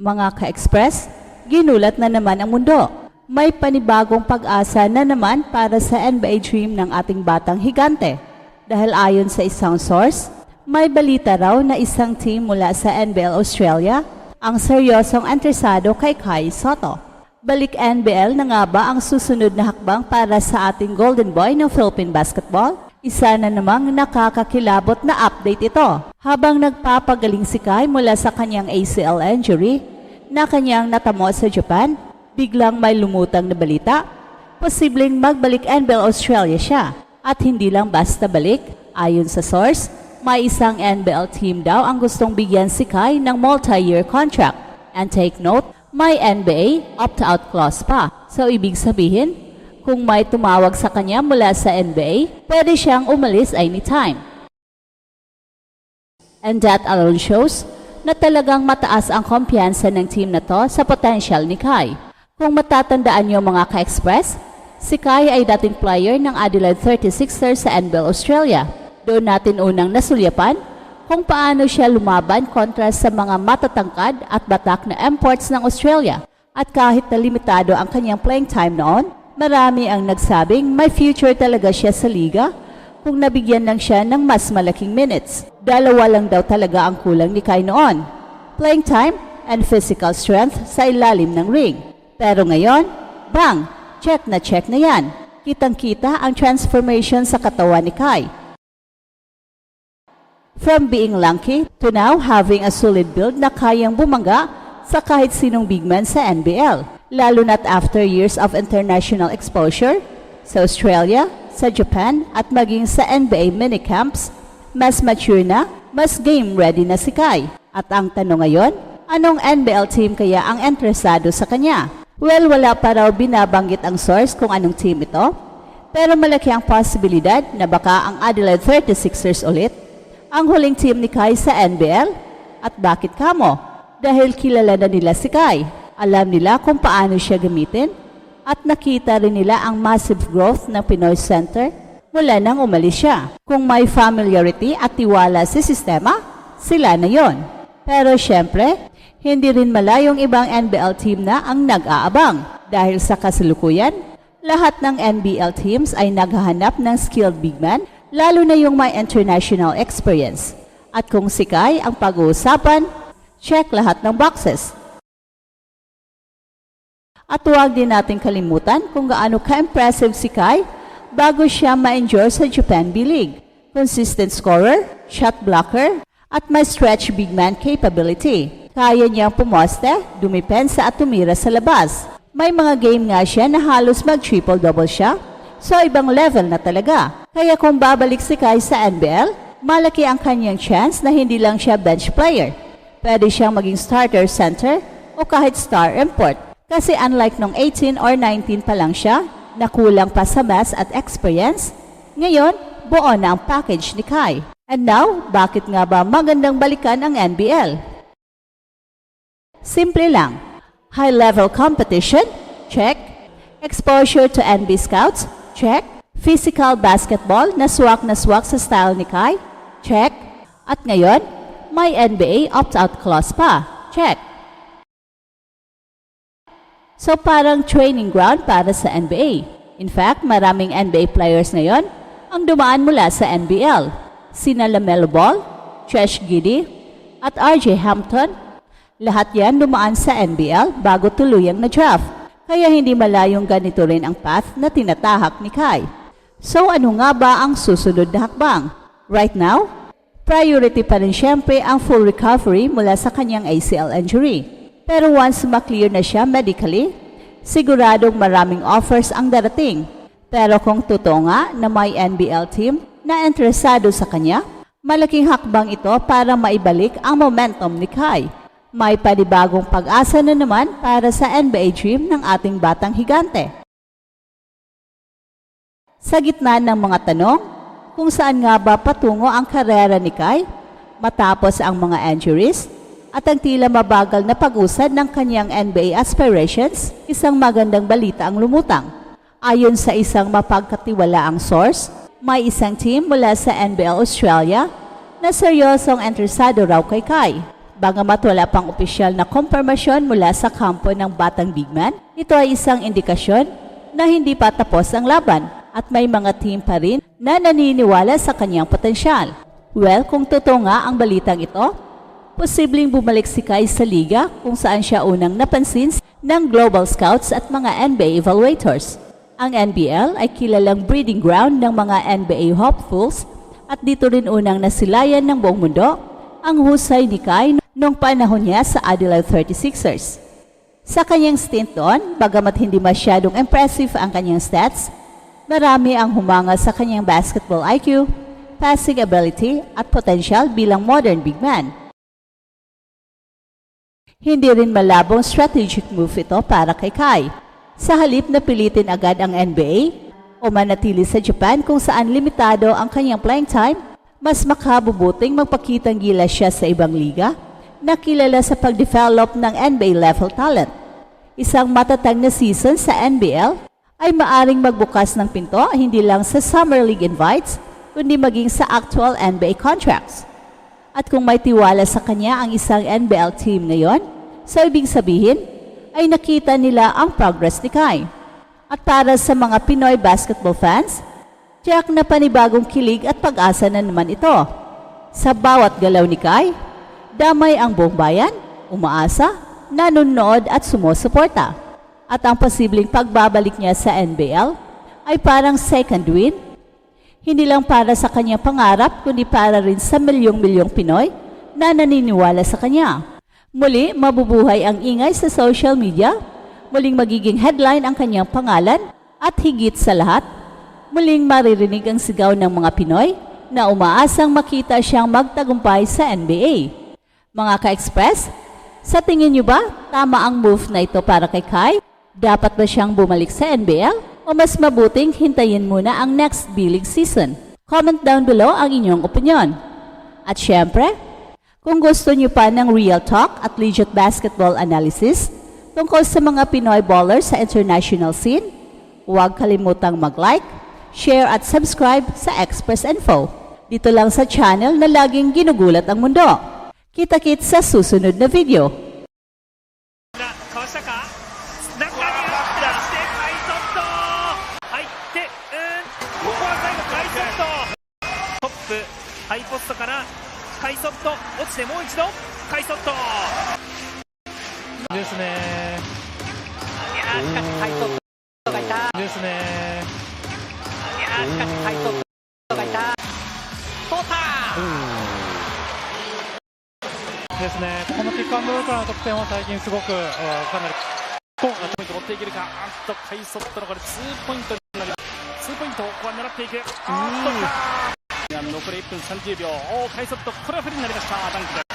Mga ka-express, ginulat na naman ang mundo. May panibagong pag-asa na naman para sa NBA dream ng ating batang higante. Dahil ayon sa isang source, may balita raw na isang team mula sa NBL Australia ang seryosong interesado kay Kai Soto. Balik NBL na nga ba ang susunod na hakbang para sa ating golden boy ng Philippine basketball? Isa na namang nakakakilabot na update ito. Habang nagpapagaling si Kai mula sa kanyang ACL injury na kanyang natamo sa Japan, biglang may lumutang na balita. Posibleng magbalik NBL Australia siya. At hindi lang basta balik, ayon sa source, may isang NBL team daw ang gustong bigyan si Kai ng multi-year contract. And take note, may NBA opt-out clause pa. So ibig sabihin, kung may tumawag sa kanya mula sa NBA, pwede siyang umalis anytime. And that alone shows na talagang mataas ang kumpiyansa ng team na to sa potential ni Kai. Kung matatandaan niyo mga ka-express, si Kai ay dating player ng Adelaide 36ers sa NBL Australia. Doon natin unang nasulyapan kung paano siya lumaban kontra sa mga matatangkad at batak na imports ng Australia. At kahit na limitado ang kanyang playing time noon, marami ang nagsabing may future talaga siya sa liga kung nabigyan lang siya ng mas malaking minutes. Dalawa lang daw talaga ang kulang ni Kai noon. Playing time and physical strength sa ilalim ng ring. Pero ngayon, bang, check na check na yan. Kitang-kita ang transformation sa katawan ni Kai. From being lanky to now having a solid build na kayang bumangga sa kahit sinong big man sa NBL. Lalo na't after years of international exposure sa Australia, sa Japan at maging sa NBA minicamps, mas mature na, mas game ready na si Kai. At ang tanong ngayon, anong NBL team kaya ang interesado sa kanya? Well, wala pa raw binabanggit ang source kung anong team ito. Pero malaki ang posibilidad na baka ang Adelaide 36ers ulit ang huling team ni Kai sa NBL. At bakit kamo? Dahil kilala na nila si Kai. Alam nila kung paano siya gamitin at nakita rin nila ang massive growth ng Pinoy Center mula nang umalis siya. Kung may familiarity at tiwala sa sistema, sila na yon. Pero syempre, hindi rin malayong ibang NBL team na ang nag-aabang dahil sa kasalukuyan, lahat ng NBL teams ay naghahanap ng skilled big man, lalo na yung may international experience. At kung si Kai ang pag-uusapan, check lahat ng boxes. At huwag din natin kalimutan kung gaano ka-impressive si Kai bago siya ma-endure sa Japan B-League. Consistent scorer, shot blocker, at may stretch big man capability. Kaya niyang pumoste, dumipensa at tumira sa labas. May mga game nga siya na halos mag-triple-double siya. So ibang level na talaga. Kaya kung babalik si Kai sa NBL, malaki ang kanyang chance na hindi lang siya bench player. Pwede siyang maging starter center o kahit star import. Kasi unlike nung 18 or 19 pa lang siya, na kulang pa sa mass at experience, ngayon, buo na ang package ni Kai. And now, bakit nga ba magandang balikan ang NBL? Simple lang. High-level competition? Check. Exposure to NB Scouts? Check. Physical basketball na swak na swak sa style ni Kai? Check. At ngayon, may NBA opt-out clause pa? Check. So parang training ground para sa NBA. In fact, maraming NBA players ngayon ang dumaan mula sa NBL. Sina LaMelo Ball, Trish Giddy, at RJ Hampton. Lahat yan dumaan sa NBL bago tuluyang na draft. Kaya hindi malayong ganito rin ang path na tinatahak ni Kai. So ano nga ba ang susunod na hakbang? Right now, priority pa rin syempre ang full recovery mula sa kanyang ACL injury. Pero once maklear na siya medically, siguradong maraming offers ang darating. Pero kung totoo nga na may NBL team na interesado sa kanya, malaking hakbang ito para maibalik ang momentum ni Kai. May panibagong pag-asa na naman para sa NBA dream ng ating batang higante. Sa gitna ng mga tanong, kung saan nga ba patungo ang karera ni Kai matapos ang mga injuries at ang tila mabagal na pag-usad ng kanyang NBA aspirations, isang magandang balita ang lumutang. Ayon sa isang mapagkatiwalaang source, may isang team mula sa NBL Australia na seryosong interesado raw kay Kai. Bagamat wala pang opisyal na kompirmasyon mula sa kampo ng batang bigman, ito ay isang indikasyon na hindi pa tapos ang laban at may mga team pa rin na naniniwala sa kanyang potensyal. Well, kung totoo nga ang balitang ito, posibleng bumalik si Kai sa liga kung saan siya unang napansin ng global scouts at mga NBA evaluators. Ang NBL ay kilalang breeding ground ng mga NBA hopefuls at dito rin unang nasilayan ng buong mundo ang husay ni Kai noong panahon niya sa Adelaide 36ers. Sa kanyang stint doon, bagamat hindi masyadong impressive ang kanyang stats, marami ang humanga sa kanyang basketball IQ, passing ability at potential bilang modern big man. Hindi rin malabong strategic move ito para kay Kai. Sa halip na pilitin agad ang NBA o manatili sa Japan kung saan limitado ang kanyang playing time, mas makabubuting magpakitang gila siya sa ibang liga na kilala sa pag-develop ng NBA level talent. Isang matatag na season sa NBL ay maaring magbukas ng pinto hindi lang sa Summer League invites, kundi maging sa actual NBA contracts. At kung may tiwala sa kanya ang isang NBL team ngayon, so ibig sabihin ay nakita nila ang progress ni Kai. At para sa mga Pinoy basketball fans, tiyak na panibagong kilig at pag-asa na naman ito. Sa bawat galaw ni Kai, damay ang buong bayan, umaasa, nanonood at sumusuporta. At ang posibleng pagbabalik niya sa NBL ay parang second win hindi lang para sa kanyang pangarap, kundi para rin sa milyong-milyong Pinoy na naniniwala sa kanya. Muli, mabubuhay ang ingay sa social media, muling magiging headline ang kanyang pangalan, at higit sa lahat, muling maririnig ang sigaw ng mga Pinoy na umaasang makita siyang magtagumpay sa NBA. Mga ka-express, sa tingin niyo ba tama ang move na ito para kay Kai? Dapat ba siyang bumalik sa NBL? O mas mabuting hintayin muna ang next B-League season? Comment down below ang inyong opinion. At syempre, kung gusto niyo pa ng real talk at legit basketball analysis tungkol sa mga Pinoy ballers sa international scene, huwag kalimutang mag-like, share at subscribe sa Express Info. Dito lang sa channel na laging ginugulat ang mundo. Kita-kit sa susunod na video. ハイポストからハイソット落ちてもう一度ハイソット。ですね。いやーしかしハイソットがいた。ですね。いやーしかしハイソットがいた。取ったですね、このピックアンドロールからの得点は最近すごく、えーかなりこうポイント持っていけるか、あっと、カイソットのこれ、ツーポイントになります。ツーポイントをここは狙っていく。あっとか残り1分30秒、おーカイソット、これは不利になりました、ダンクで